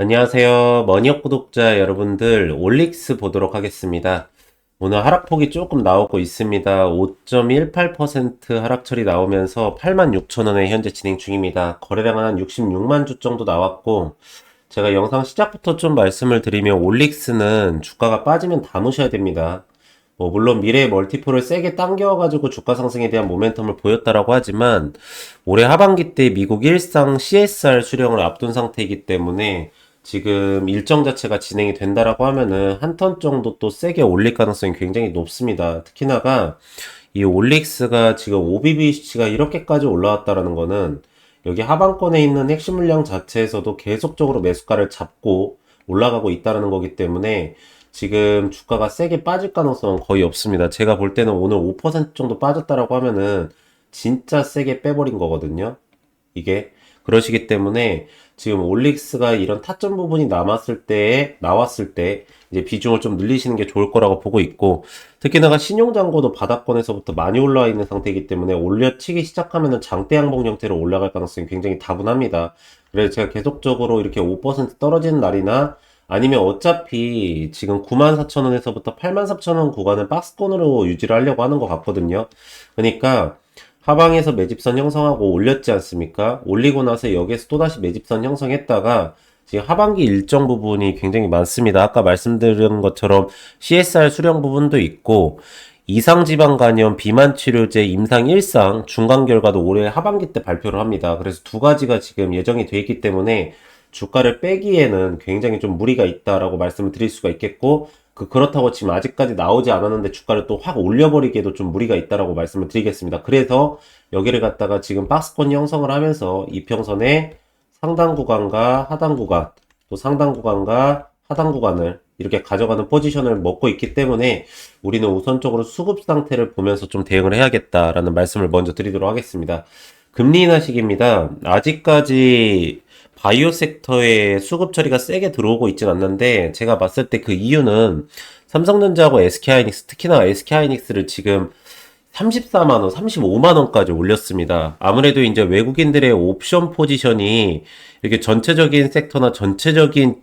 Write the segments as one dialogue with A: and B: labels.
A: 안녕하세요. 머니업 구독자 여러분들, 올릭스 보도록 하겠습니다. 오늘 하락폭이 조금 나오고 있습니다. 5.18% 하락철이 나오면서 86,000원에 현재 진행 중입니다. 거래량은 한 66만 주 정도 나왔고, 제가 영상 시작부터 좀 말씀을 드리면 올릭스는 주가가 빠지면 담으셔야 됩니다. 뭐 물론 미래의 멀티플을 세게 당겨가지고 주가 상승에 대한 모멘텀을 보였다라고 하지만 올해 하반기 때 미국 일상 CSR 수령을 앞둔 상태이기 때문에 지금 일정 자체가 진행이 된다라고 하면은 한 턴 정도 또 세게 올릴 가능성이 굉장히 높습니다. 특히나가 이 올릭스가 지금 OBBC가 이렇게까지 올라왔다라는 거는 여기 하방권에 있는 핵심 물량 자체에서도 계속적으로 매수가를 잡고 올라가고 있다는 거기 때문에 지금 주가가 세게 빠질 가능성은 거의 없습니다. 제가 볼 때는 오늘 5% 정도 빠졌다라고 하면은 진짜 세게 빼버린 거거든요. 이게 그러시기 때문에 지금 올릭스가 이런 타점 부분이 남았을 때 나왔을 때 이제 비중을 좀 늘리시는 게 좋을 거라고 보고 있고 특히나가 신용잔고도 바닥권에서부터 많이 올라와 있는 상태이기 때문에 올려치기 시작하면은 장대 양봉 형태로 올라갈 가능성이 굉장히 다분합니다. 그래서 제가 계속적으로 이렇게 5% 떨어지는 날이나 아니면 어차피 지금 94,000원에서부터 84,000원 구간을 박스권으로 유지를 하려고 하는 것 같거든요. 그러니까 하방에서 매집선 형성하고 올렸지 않습니까? 올리고 나서 여기에서 또다시 매집선 형성했다가 지금 하반기 일정 부분이 굉장히 많습니다. 아까 말씀드린 것처럼 CSR 수령 부분도 있고 이상지방 간염, 비만 치료제, 임상 1상 중간 결과도 올해 하반기 때 발표를 합니다. 그래서 두 가지가 지금 예정이 돼 있기 때문에 주가를 빼기에는 굉장히 좀 무리가 있다라고 말씀을 드릴 수가 있겠고 그 그렇다고 지금 아직까지 나오지 않았는데 주가를 또 확 올려버리기에도 좀 무리가 있다라고 말씀을 드리겠습니다. 그래서 여기를 갖다가 지금 박스권 형성을 하면서 이평선의 상단 구간과 하단 구간 또 상단 구간과 하단 구간을 이렇게 가져가는 포지션을 먹고 있기 때문에 우리는 우선적으로 수급 상태를 보면서 좀 대응을 해야겠다라는 말씀을 먼저 드리도록 하겠습니다. 금리 인하 시기입니다. 아직까지 바이오 섹터에 수급 처리가 세게 들어오고 있진 않는데 제가 봤을 때 그 이유는 삼성전자하고 SK하이닉스 특히나 SK하이닉스를 지금 34만원, 35만원까지 올렸습니다. 아무래도 이제 외국인들의 옵션 포지션이 이렇게 전체적인 섹터나 전체적인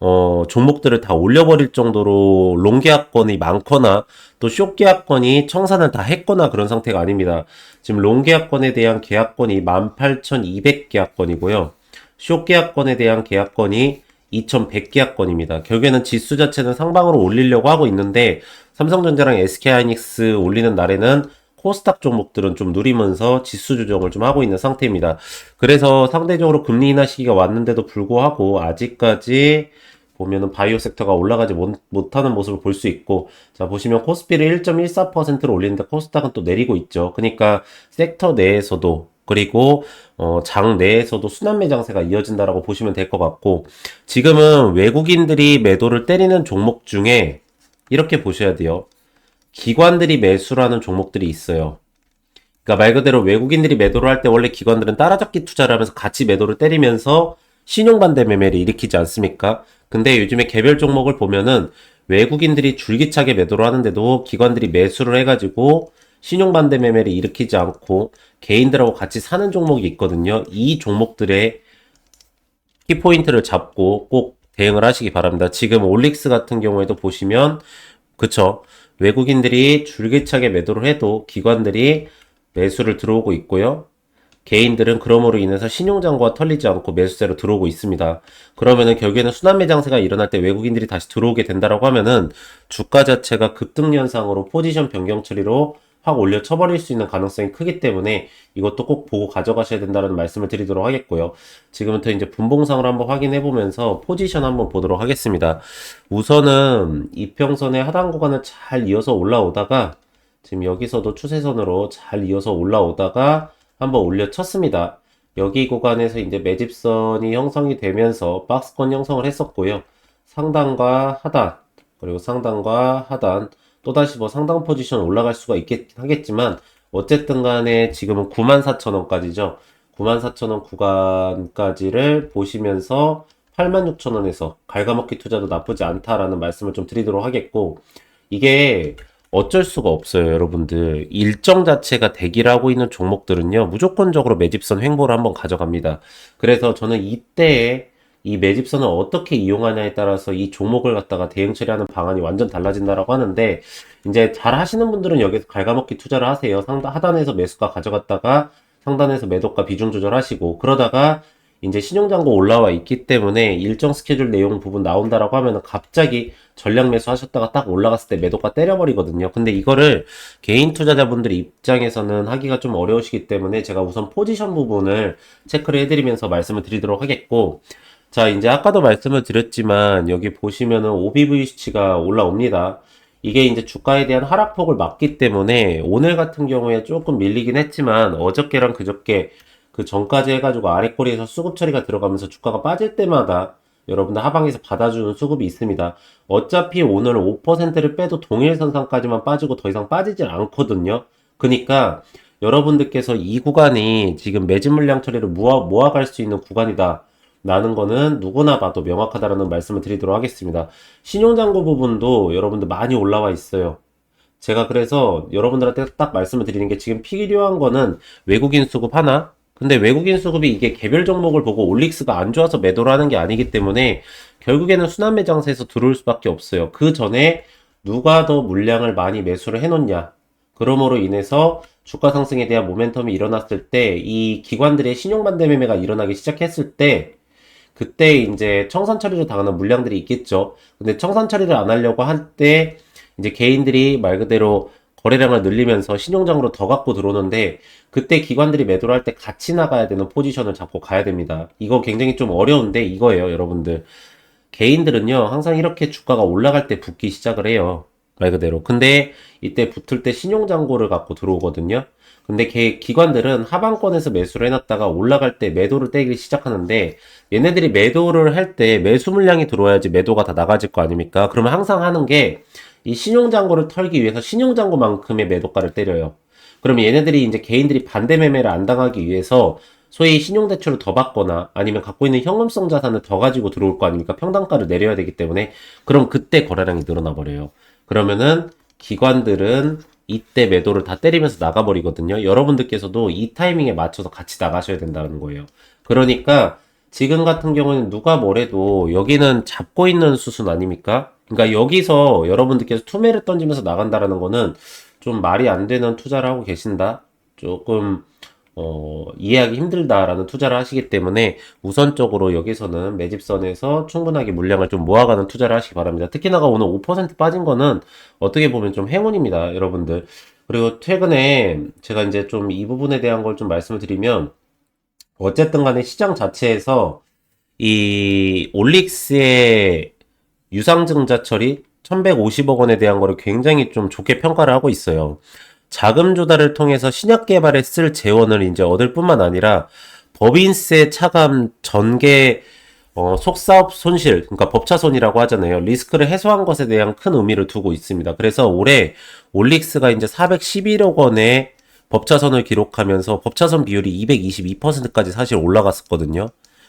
A: 어, 종목들을 다 올려버릴 정도로 롱 계약권이 많거나 또 숏 계약권이 청산을 다 했거나 그런 상태가 아닙니다. 지금 롱 계약권에 대한 계약권이 18,200 계약권이고요. 숏 계약권에 대한 계약권이 2100 계약권입니다. 결국에는 지수 자체는 상방으로 올리려고 하고 있는데 삼성전자랑 SK하이닉스 올리는 날에는 코스닥 종목들은 좀 누리면서 지수 조정을 좀 하고 있는 상태입니다. 그래서 상대적으로 금리 인하 시기가 왔는데도 불구하고 아직까지 보면은 바이오 섹터가 올라가지 못, 하는 모습을 볼 수 있고 자 보시면 코스피를 1.14%로 올리는데 코스닥은 또 내리고 있죠. 그러니까 섹터 내에서도 그리고 어, 장 내에서도 순환매 장세가 이어진다라고 보시면 될 것 같고 지금은 외국인들이 매도를 때리는 종목 중에 이렇게 보셔야 돼요. 기관들이 매수라는 종목들이 있어요. 그러니까 말 그대로 외국인들이 매도를 할 때 원래 기관들은 따라잡기 투자를 하면서 같이 매도를 때리면서 신용반대 매매를 일으키지 않습니까? 근데 요즘에 개별 종목을 보면은 외국인들이 줄기차게 매도를 하는데도 기관들이 매수를 해가지고 신용반대 매매를 일으키지 않고 개인들하고 같이 사는 종목이 있거든요. 이 종목들의 키포인트를 잡고 꼭 대응을 하시기 바랍니다. 지금 올릭스 같은 경우에도 보시면 그쵸 외국인들이 줄기차게 매도를 해도 기관들이 매수를 들어오고 있고요. 개인들은 그럼으로 인해서 신용장고가 털리지 않고 매수세로 들어오고 있습니다. 그러면은 결국에는 순환매 장세가 일어날 때 외국인들이 다시 들어오게 된다라고 하면은 주가 자체가 급등 현상으로 포지션 변경 처리로 확 올려 쳐버릴 수 있는 가능성이 크기 때문에 이것도 꼭 보고 가져가셔야 된다는 말씀을 드리도록 하겠고요. 지금부터 이제 분봉상을 한번 확인해 보면서 포지션 한번 보도록 하겠습니다. 우선은 이평선의 하단 구간을 잘 이어서 올라오다가 지금 여기서도 추세선으로 잘 이어서 올라오다가 한번 올려 쳤습니다. 여기 구간에서 이제 매집선이 형성이 되면서 박스권 형성을 했었고요. 상단과 하단 그리고 상단과 하단 또다시 뭐 상당 포지션 올라갈 수가 있겠 하겠지만 어쨌든 간에 지금은 94,000원까지죠. 94,000원 구간까지를 보시면서 86,000원에서 갉아먹기 투자도 나쁘지 않다라는 말씀을 좀 드리도록 하겠고 이게 어쩔 수가 없어요, 여러분들. 일정 자체가 대기를 하고 있는 종목들은요, 무조건적으로 매집선 횡보를 한번 가져갑니다. 그래서 저는 이때에 이 매집선을 어떻게 이용하냐에 따라서 이 종목을 갖다가 대응 처리하는 방안이 완전 달라진다라고 하는데 이제 잘 하시는 분들은 여기서 갉아먹기 투자를 하세요. 상단 하단에서 매수가 가져갔다가 상단에서 매도가 비중 조절하시고 그러다가 이제 신용잔고 올라와 있기 때문에 일정 스케줄 내용 부분 나온다라고 하면은 갑자기 전량 매수 하셨다가 딱 올라갔을 때 매도가 때려버리거든요. 근데 이거를 개인 투자자분들 입장에서는 하기가 좀 어려우시기 때문에 제가 우선 포지션 부분을 체크를 해드리면서 말씀을 드리도록 하겠고 자, 이제 아까도 말씀을 드렸지만 여기 보시면은 OBV 수치가 올라옵니다. 이게 이제 주가에 대한 하락폭을 막기 때문에 오늘 같은 경우에 조금 밀리긴 했지만 어저께랑 그저께 그 전까지 해가지고 아래 꼬리에서 수급 처리가 들어가면서 주가가 빠질 때마다 여러분들 하방에서 받아주는 수급이 있습니다. 어차피 오늘 5%를 빼도 동일선상까지만 빠지고 더 이상 빠지질 않거든요. 그러니까 여러분들께서 이 구간이 지금 매집 물량 처리를 모아, 모아갈 수 있는 구간이다. 라는 거는 누구나 봐도 명확하다라는 말씀을 드리도록 하겠습니다. 신용잔고 부분도 여러분들 많이 올라와 있어요. 제가 그래서 여러분들한테 딱 말씀을 드리는 게 지금 필요한 거는 외국인 수급 하나, 근데 외국인 수급이 이게 개별 종목을 보고 올릭스가 안 좋아서 매도를 하는 게 아니기 때문에 결국에는 순환 매장세에서 들어올 수밖에 없어요. 그 전에 누가 더 물량을 많이 매수를 해놓냐. 그러므로 인해서 주가 상승에 대한 모멘텀이 일어났을 때 이 기관들의 신용 반대 매매가 일어나기 시작했을 때 그때 이제 청산 처리를 당하는 물량들이 있겠죠. 근데 청산 처리를 안 하려고 할 때 이제 개인들이 말 그대로 거래량을 늘리면서 신용장으로 더 갖고 들어오는데 그때 기관들이 매도를 할 때 같이 나가야 되는 포지션을 잡고 가야 됩니다. 이거 굉장히 좀 어려운데 이거예요, 여러분들. 개인들은요, 항상 이렇게 주가가 올라갈 때 붙기 시작을 해요. 말 그대로. 근데 이때 붙을 때 신용장고를 갖고 들어오거든요. 근데 개, 기관들은 하방권에서 매수를 해놨다가 올라갈 때 매도를 떼기 시작하는데 얘네들이 매도를 할 때 매수 물량이 들어와야지 매도가 다 나가질 거 아닙니까? 그러면 항상 하는 게 이 신용장고를 털기 위해서 신용장고만큼의 매도가를 때려요. 그러면 얘네들이 이제 개인들이 반대 매매를 안 당하기 위해서 소위 신용대출을 더 받거나 아니면 갖고 있는 현금성 자산을 더 가지고 들어올 거 아닙니까? 평단가를 내려야 되기 때문에 그럼 그때 거래량이 늘어나 버려요. 그러면은 기관들은 이때 매도를 다 때리면서 나가버리거든요. 여러분들께서도 이 타이밍에 맞춰서 같이 나가셔야 된다는 거예요. 그러니까 지금 같은 경우는 누가 뭐래도 여기는 잡고 있는 수순 아닙니까? 그러니까 여기서 여러분들께서 투매를 던지면서 나간다라는 거는 좀 말이 안 되는 투자를 하고 계신다. 조금 어, 이해하기 힘들다라는 투자를 하시기 때문에 우선적으로 여기서는 매집선에서 충분하게 물량을 좀 모아가는 투자를 하시기 바랍니다. 특히나가 오늘 5% 빠진 거는 어떻게 보면 좀 행운입니다, 여러분들. 그리고 최근에 제가 이제 좀 이 부분에 대한 걸 좀 말씀을 드리면 어쨌든 간에 시장 자체에서 이 올릭스의 유상증자 처리 1150억 원에 대한 거를 굉장히 좀 좋게 평가를 하고 있어요. 자금 조달을 통해서 신약 개발에 쓸 재원을 이제 얻을 뿐만 아니라 법인세 차감 전개 어, 속사업 손실, 그러니까 법차손이라고 하잖아요. 리스크를 해소한 것에 대한 큰 의미를 두고 있습니다. 그래서 올해 올릭스가 이제 411억 원의 법차손을 기록하면서 법차손 비율이 222%까지 사실 올라갔었거든요.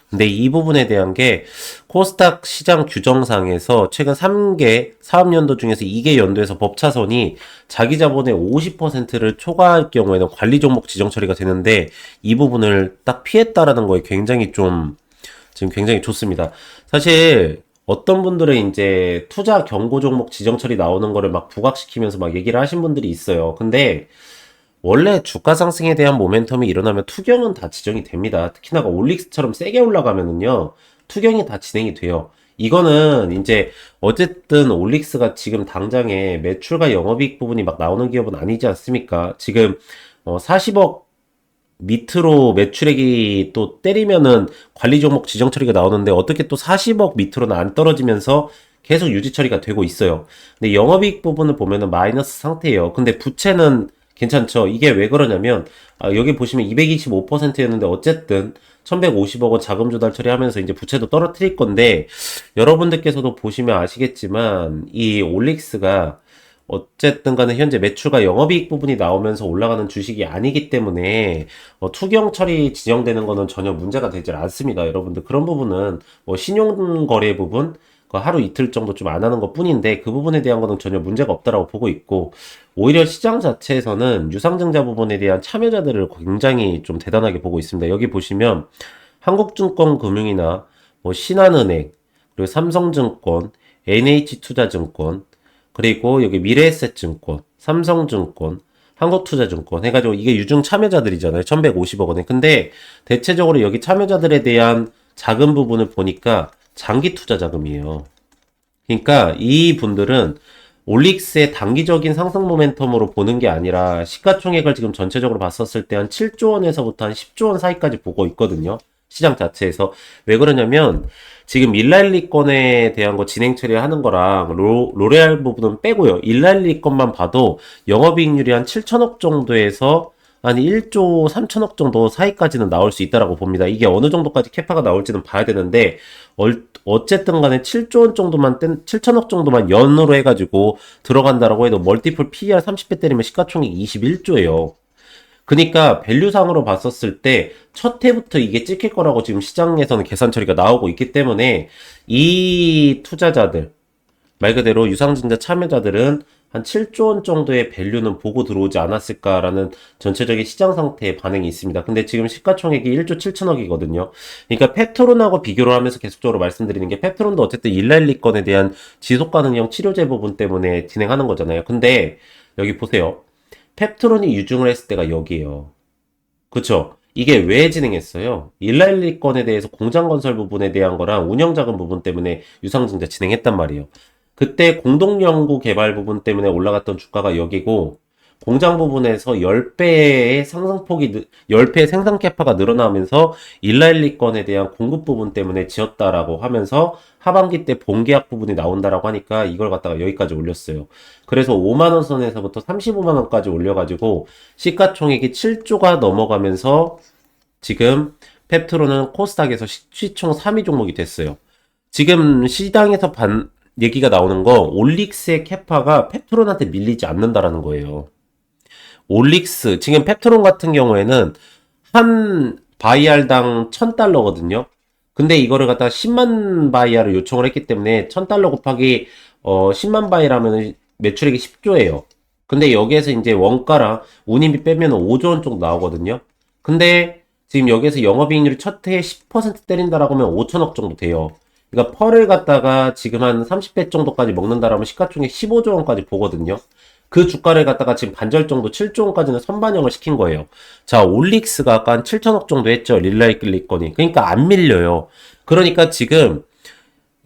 A: 근데 이 부분에 대한 게 코스닥 시장 규정상에서 최근 3개 사업연도 중에서 2개 연도에서 법차손이 자기 자본의 50%를 초과할 경우에는 관리 종목 지정 처리가 되는데 이 부분을 딱 피했다라는 거에 굉장히 좀 지금 굉장히 좋습니다. 사실 어떤 분들은 이제 투자 경고 종목 지정 처리 나오는 거를 막 부각시키면서 막 얘기를 하신 분들이 있어요. 근데 원래 주가 상승에 대한 모멘텀이 일어나면 투경은 다 지정이 됩니다. 특히나 올릭스처럼 세게 올라가면은요, 투경이 다 진행이 돼요. 이거는 이제 어쨌든 올릭스가 지금 당장에 매출과 영업이익 부분이 막 나오는 기업은 아니지 않습니까? 지금 어 40억 밑으로 매출액이 또 때리면은 관리 종목 지정 처리가 나오는데 어떻게 또 40억 밑으로는 안 떨어지면서 계속 유지 처리가 되고 있어요. 근데 영업이익 부분을 보면은 마이너스 상태예요. 근데 부채는 괜찮죠? 이게 왜 그러냐면 아, 여기 보시면 225%였는데 어쨌든 1150억 원 자금 조달 처리하면서 이제 부채도 떨어뜨릴 건데 여러분들께서도 보시면 아시겠지만 이 올릭스가 어쨌든 간에 현재 매출과 영업이익 부분이 나오면서 올라가는 주식이 아니기 때문에 어, 투경 처리 지정되는 거는 전혀 문제가 되질 않습니다. 여러분들 그런 부분은 뭐 신용거래 부분 그 하루 이틀 정도 좀 안 하는 것 뿐인데 그 부분에 대한 거는 전혀 문제가 없다라고 보고 있고 오히려 시장 자체에서는 유상증자 부분에 대한 참여자들을 굉장히 좀 대단하게 보고 있습니다. 여기 보시면 한국증권금융이나 뭐 신한은행, 그리고 삼성증권, NH투자증권, 그리고 여기 미래에셋증권, 삼성증권, 한국투자증권 해가지고 이게 유중 참여자들이잖아요. 1150억 원에. 근데 대체적으로 여기 참여자들에 대한 자금 부분을 보니까 장기 투자 자금이에요. 그러니까 이 분들은 올릭스의 단기적인 상승 모멘텀으로 보는 게 아니라 시가총액을 지금 전체적으로 봤었을 때 한 7조 원에서부터 한 10조 원 사이까지 보고 있거든요. 시장 자체에서. 왜 그러냐면 지금 일랄리 건에 대한 거 진행 처리하는 거랑 로, 로레알 부분은 빼고요. 일랄리 건만 봐도 영업이익률이 한 7천억 정도에서 한 1조 3천억 정도 사이까지는 나올 수 있다라고 봅니다. 이게 어느 정도까지 캐파가 나올지는 봐야 되는데 어쨌든 간에 7조 원 정도만 7천억 정도만 연으로 해가지고 들어간다라고 해도 멀티플 PER 30배 때리면 시가총액 21조예요. 그러니까 밸류상으로 봤었을 때 첫 해부터 이게 찍힐 거라고 지금 시장에서는 계산 처리가 나오고 있기 때문에 이 투자자들 말 그대로 유상증자 참여자들은 한 7조 원 정도의 밸류는 보고 들어오지 않았을까라는 전체적인 시장 상태의 반응이 있습니다. 근데 지금 시가총액이 1조 7천억이거든요. 그러니까 페트론하고 비교를 하면서 계속적으로 말씀드리는 게 페트론도 어쨌든 일랄리 건에 대한 지속 가능형 치료제 부분 때문에 진행하는 거잖아요. 근데 여기 보세요. 펩트론이 유중을 했을 때가 여기에요. 그쵸? 이게 왜 진행했어요? 일라일리 건에 대해서 공장 건설 부분에 대한 거랑 운영 자금 부분 때문에 유상증자 진행했단 말이에요. 그때 공동 연구 개발 부분 때문에 올라갔던 주가가 여기고 공장 부분에서 10배의 상승폭이 10배의 생산 캐파가 늘어나면서 일라일리 건에 대한 공급 부분 때문에 지었다라고 하면서 하반기 때 본계약 부분이 나온다라고 하니까 이걸 갖다가 여기까지 올렸어요. 그래서 5만 원 선에서부터 35만 원까지 올려 가지고 시가총액이 7조가 넘어가면서 지금 펩트로는 코스닥에서 시총 3위 종목이 됐어요. 지금 시장에서 반, 얘기가 나오는 거 올릭스의 캐파가 펩트론한테 밀리지 않는다라는 거예요. 올릭스 지금 펩트론 같은 경우에는 한 바이알당 1000달러거든요. 근데 이거를 갖다가 10만 바이알을 요청을 했기 때문에 1000달러 곱하기 어 10만 바이라면 매출액이 10조예요. 근데 여기에서 이제 원가랑 운임비 빼면 5조 원 정도 나오거든요. 근데 지금 여기에서 영업이익률이 첫 해에 10% 때린다라고 하면 5천억 정도 돼요. 그러니까 펄을 갖다가 지금 한 30배 정도까지 먹는다라면 시가총액 15조 원까지 보거든요. 그 주가를 갖다가 지금 반절 정도 7조 원까지는 선반영을 시킨 거예요. 자, 올릭스가 아까 한 7천억 정도 했죠. 릴라이클리 건이. 그러니까 안 밀려요. 그러니까 지금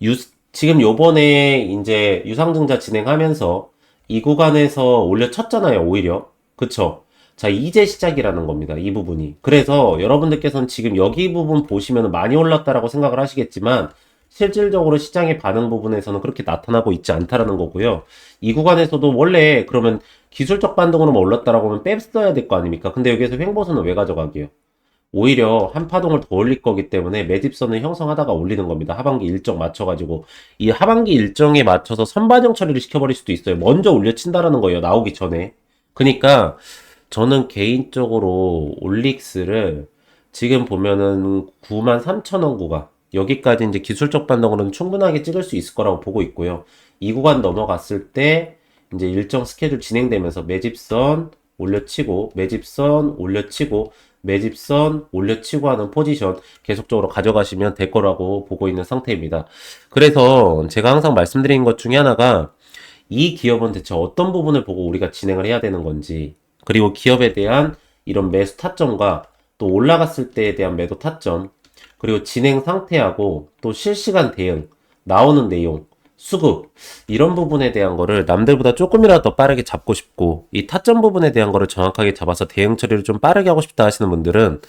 A: 유, 지금 요번에 이제 유상증자 진행하면서 이 구간에서 올려 쳤잖아요. 오히려. 그쵸? 자, 이제 시작이라는 겁니다. 이 부분이. 그래서 여러분들께서는 지금 여기 부분 보시면 많이 올랐다라고 생각을 하시겠지만 실질적으로 시장의 반응 부분에서는 그렇게 나타나고 있지 않다라는 거고요. 이 구간에서도 원래 그러면 기술적 반등으로만 올랐다라고 하면 뺐어야 될 거 아닙니까? 근데 여기에서 횡보선은 왜 가져가게요? 오히려 한 파동을 더 올릴 거기 때문에 매집선을 형성하다가 올리는 겁니다. 하반기 일정 맞춰가지고 이 하반기 일정에 맞춰서 선반영 처리를 시켜버릴 수도 있어요. 먼저 올려친다라는 거예요. 나오기 전에. 그러니까 저는 개인적으로 올릭스를 지금 보면은 9만 3천 원 구간 여기까지 이제 기술적 반등으로는 충분하게 찍을 수 있을 거라고 보고 있고요. 이 구간 넘어갔을 때 이제 일정 스케줄 진행되면서 매집선 올려치고 매집선 올려치고 매집선 올려치고 하는 포지션 계속적으로 가져가시면 될 거라고 보고 있는 상태입니다. 그래서 제가 항상 말씀드리는 것 중에 하나가 이 기업은 대체 어떤 부분을 보고 우리가 진행을 해야 되는 건지 그리고 기업에 대한 이런 매수 타점과 또 올라갔을 때에 대한 매도 타점 그리고 진행 상태하고 또 실시간 대응, 나오는 내용, 수급 이런 부분에 대한 거를 남들보다 조금이라도 더 빠르게 잡고 싶고 이 타점 부분에 대한 거를 정확하게 잡아서 대응 처리를 좀 빠르게 하고 싶다 하시는 분들은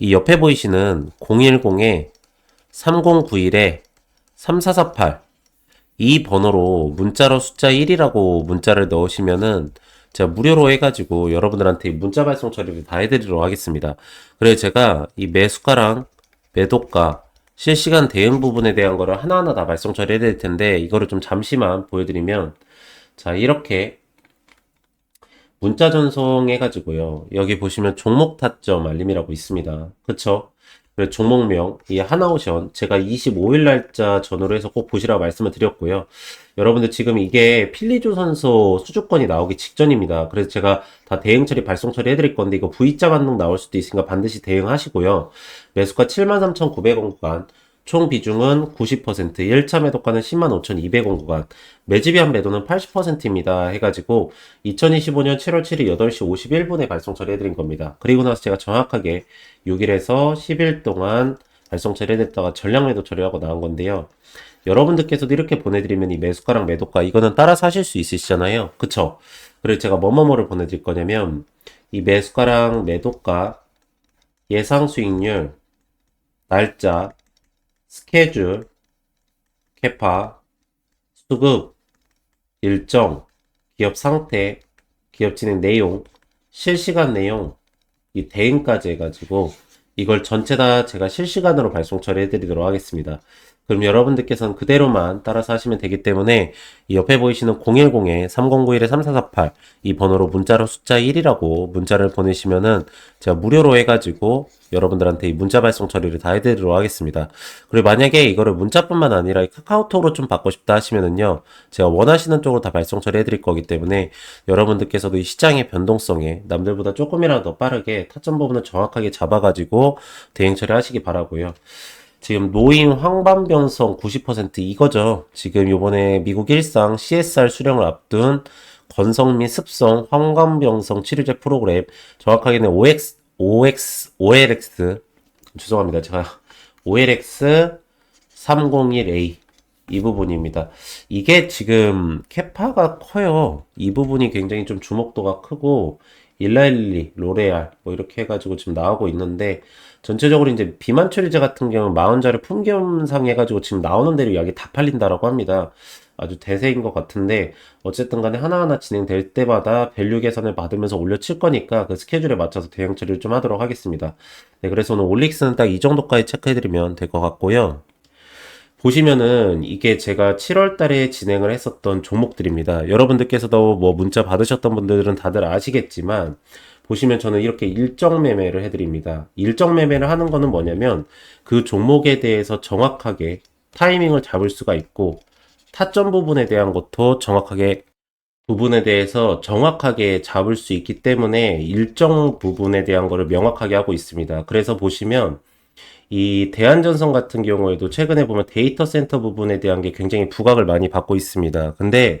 A: 이 옆에 보이시는 010에 3091에 3448 이 번호로 문자로 숫자 1이라고 문자를 넣으시면은 제가 무료로 해가지고 여러분들한테 문자 발송 처리를 다 해드리도록 하겠습니다. 그래서 제가 이 매수가랑 매도가, 실시간 대응 부분에 대한 거를 하나하나 다 발송 처리해야 될 텐데 이거를 좀 잠시만 보여드리면 자 이렇게 문자 전송해 가지고요. 여기 보시면 종목 타점 알림이라고 있습니다. 그쵸? 종목명 이 하나오션 제가 25일 날짜 전후로 해서 꼭 보시라고 말씀을 드렸고요. 여러분들 지금 이게 필리조 선수 수주권이 나오기 직전입니다. 그래서 제가 다 대응 처리 발송 처리 해드릴 건데 이거 V자 반등 나올 수도 있으니까 반드시 대응하시고요. 매수가 73,900원 구간 총 비중은 90%, 1차 매도가는 105,200원 구간, 매집이한 매도는 80%입니다. 해가지고 2025년 7월 7일 8시 51분에 발송 처리해드린 겁니다. 그리고 나서 제가 정확하게 6일에서 10일 동안 발송 처리해냈다가 전량 매도 처리하고 나온 건데요. 여러분들께서도 이렇게 보내드리면 이 매수가랑 매도가 이거는 따라서 하실 수 있으시잖아요. 그쵸? 그래서 제가 뭐뭐뭐를 보내드릴 거냐면 이 매수가랑 매도가 예상 수익률 날짜 스케줄, 캐파, 수급, 일정, 기업 상태, 기업 진행 내용, 실시간 내용, 이 대응까지 해가지고 이걸 전체 다 제가 실시간으로 발송 처리해드리도록 하겠습니다. 그럼 여러분들께서는 그대로만 따라서 하시면 되기 때문에 이 옆에 보이시는 010-3091-3448 이 번호로 문자로 숫자 1이라고 문자를 보내시면은 제가 무료로 해가지고 여러분들한테 이 문자 발송 처리를 다 해드리도록 하겠습니다. 그리고 만약에 이거를 문자뿐만 아니라 이 카카오톡으로 좀 받고 싶다 하시면은요, 제가 원하시는 쪽으로 다 발송 처리해드릴 거기 때문에 여러분들께서도 이 시장의 변동성에 남들보다 조금이라도 더 빠르게 타점 부분을 정확하게 잡아가지고 대응 처리하시기 바라고요. 지금 노인 황반변성 90% 이거죠. 지금 요번에 미국 일상 CSR 수령을 앞둔 건성민 습성 황반변성 치료제 프로그램 정확하게는 OX OX OLX 죄송합니다. 제가 OLX 301A 이 부분입니다. 이게 지금 캐파가 커요. 이 부분이 굉장히 좀 주목도가 크고 일라일리, 로레알 뭐 이렇게 해가지고 지금 나오고 있는데 전체적으로 이제 비만 처리제 같은 경우는 마흔자를 품겸상 해가지고 지금 나오는 대로 약이 다 팔린다라고 합니다. 아주 대세인 것 같은데 어쨌든 간에 하나하나 진행될 때마다 밸류 계산을 받으면서 올려칠 거니까 그 스케줄에 맞춰서 대응 처리를 좀 하도록 하겠습니다. 네, 그래서 오늘 올릭스는 딱 이 정도까지 체크해드리면 될 것 같고요. 보시면은 이게 제가 7월 달에 진행을 했었던 종목들입니다. 여러분들께서도 뭐 문자 받으셨던 분들은 다들 아시겠지만 보시면 저는 이렇게 일정 매매를 해드립니다. 일정 매매를 하는 거는 뭐냐면 그 종목에 대해서 정확하게 타이밍을 잡을 수가 있고 타점 부분에 대한 것도 정확하게 부분에 대해서 정확하게 잡을 수 있기 때문에 일정 부분에 대한 거를 명확하게 하고 있습니다. 그래서 보시면 이 대한전선 같은 경우에도 최근에 보면 데이터 센터 부분에 대한 게 굉장히 부각을 많이 받고 있습니다. 근데